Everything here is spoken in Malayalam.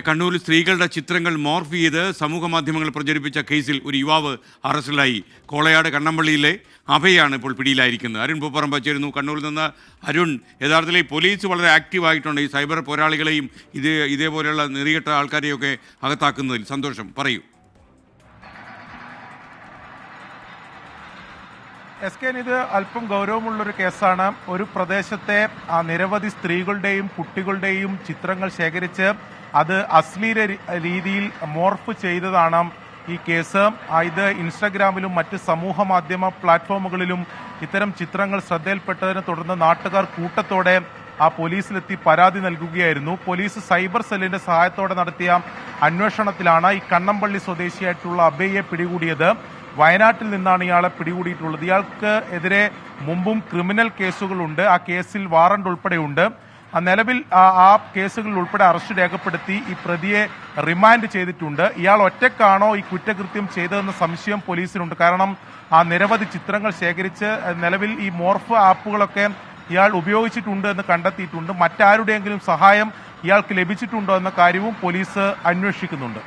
കണ്ണൂരിൽ സ്ത്രീകളുടെ ചിത്രങ്ങൾ മോർഫ് ചെയ്ത് സമൂഹ മാധ്യമങ്ങൾ പ്രചരിപ്പിച്ച കേസിൽ ഒരു യുവാവ് അറസ്റ്റിലായി. കോളയാട് കണ്ണമ്പള്ളിയിലെ അഭയാണ് ഇപ്പോൾ പിടിയിലായിരിക്കുന്നത്. അരുൺ പൂപ്പറമ്പ ചേരുന്നു. കണ്ണൂരിൽ നിന്ന് അരുൺ യഥാർത്ഥത്തിൽ പോലീസ് വളരെ ആക്റ്റീവ് ആയിട്ടുണ്ട് ഈ സൈബർ പോരാളികളെയും ഇത് ഇതേപോലെയുള്ള നിറയിട്ട ആൾക്കാരെയൊക്കെ അകത്താക്കുന്നതിൽ സന്തോഷം. പറയൂ. എസ് കെ ഇത് അല്പം ഗൗരവമുള്ളൊരു കേസാണ്. ഒരു പ്രദേശത്തെ നിരവധി സ്ത്രീകളുടെയും കുട്ടികളുടെയും ചിത്രങ്ങൾ ശേഖരിച്ച് അത് അശ്ലീല രീതിയിൽ മോർഫ് ചെയ്തതാണ് ഈ കേസ്. ഇത് ഇൻസ്റ്റഗ്രാമിലും മറ്റ് സമൂഹ മാധ്യമ പ്ലാറ്റ്ഫോമുകളിലും ഇത്തരം ചിത്രങ്ങൾ ശ്രദ്ധയിൽപ്പെട്ടതിനെ തുടർന്ന് നാട്ടുകാർ കൂട്ടത്തോടെ ആ പോലീസിലെത്തി പരാതി നൽകുകയായിരുന്നു. പോലീസ് സൈബർ സെല്ലിന്റെ സഹായത്തോടെ നടത്തിയ അന്വേഷണത്തിലാണ് ഈ കണ്ണമ്പള്ളി സ്വദേശിയായിട്ടുള്ള അബയെ പിടികൂടിയത്. വയനാട്ടിൽ നിന്നാണ് ഇയാളെ പിടികൂടിയിട്ടുള്ളത്. ഇയാൾക്ക് എതിരെ മുമ്പും ക്രിമിനൽ കേസുകളുണ്ട്. ആ കേസിൽ വാറണ്ട് ഉൾപ്പെടെയുണ്ട്. നിലവിൽ ആ കേസുകളിൽ ഉൾപ്പെടെ അറസ്റ്റ് രേഖപ്പെടുത്തി ഈ പ്രതിയെ റിമാൻഡ് ചെയ്തിട്ടുണ്ട്. ഇയാൾ ഒറ്റക്കാണോ ഈ കുറ്റകൃത്യം ചെയ്തതെന്ന സംശയം പോലീസിനുണ്ട്. കാരണം ആ നിരവധി ചിത്രങ്ങൾ ശേഖരിച്ച് നിലവിൽ ഈ മോർഫ് ആപ്പുകളൊക്കെ ഇയാൾ ഉപയോഗിച്ചിട്ടുണ്ട് എന്ന് കണ്ടെത്തിയിട്ടുണ്ട്. മറ്റാരുടെയെങ്കിലും സഹായം ഇയാൾക്ക് ലഭിച്ചിട്ടുണ്ടോ എന്ന കാര്യവും പോലീസ് അന്വേഷിക്കുന്നുണ്ട്.